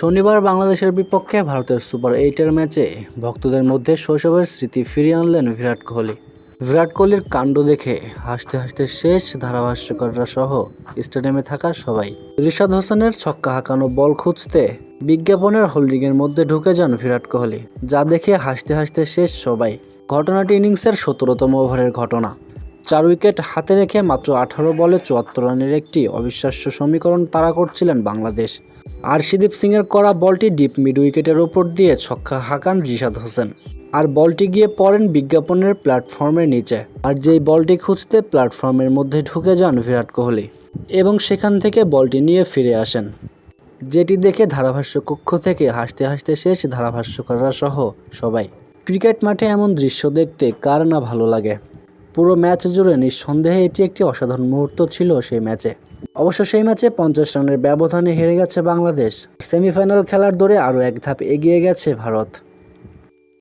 শনিবার বাংলাদেশের বিপক্ষে ভারতের সুপার এইটের ম্যাচে ভক্তদের মধ্যে শৈশবের স্মৃতি ফিরিয়ে আনলেন বিরাট কোহলি। বিরাট কোহলির কাণ্ড দেখে হাসতে হাসতে শেষ ধারাভাষ্যকাররা সহ স্টেডিয়ামে থাকা সবাই। রিশাদ হোসেনের ছক্কা হাঁকানো বল খুঁজতে বিজ্ঞাপনের হোল্ডিংয়ের মধ্যে ঢুকে যান বিরাট কোহলি, যা দেখে হাসতে হাসতে শেষ সবাই। ঘটনাটি ইনিংসের সতেরোতম ওভারের ঘটনা। চার উইকেট হাতে রেখে মাত্র আঠারো বলে চুয়াত্তর রানের একটি অবিশ্বাস্য সমীকরণ তাড়া করছিলেন বাংলাদেশ। আরশিদীপ সিংয়ের করা বলটি ডিপ মিড উইকেটের ওপর দিয়ে ছক্কা হাঁকান রিশাদ হোসেন। আর বলটি গিয়ে পড়েন বিজ্ঞাপনের প্ল্যাটফর্মের নিচে। আর যেই বলটি খুঁজতে প্ল্যাটফর্মের মধ্যে ঢুকে যান বিরাট কোহলি। এবং সেখান থেকে বলটি নিয়ে ফিরে আসেন। যেটি দেখে ধারাভাষ্য কক্ষ থেকে হাসতে হাসতে শেষ ধারাভাষ্যকাররা সহ সবাই। ক্রিকেট মাঠে এমন দৃশ্য দেখতে কার না ভালো লাগে? পুরো ম্যাচ জুড়ে নিঃসন্দেহে এটি একটি অসাধারণ মুহূর্ত ছিল সেই ম্যাচে। অবশ্য সেই ম্যাচে পঞ্চাশ রানের ব্যবধানে হেরে গেছে বাংলাদেশ। সেমিফাইনাল খেলার দৌড়ে আরও এক ধাপ এগিয়ে গেছে ভারত।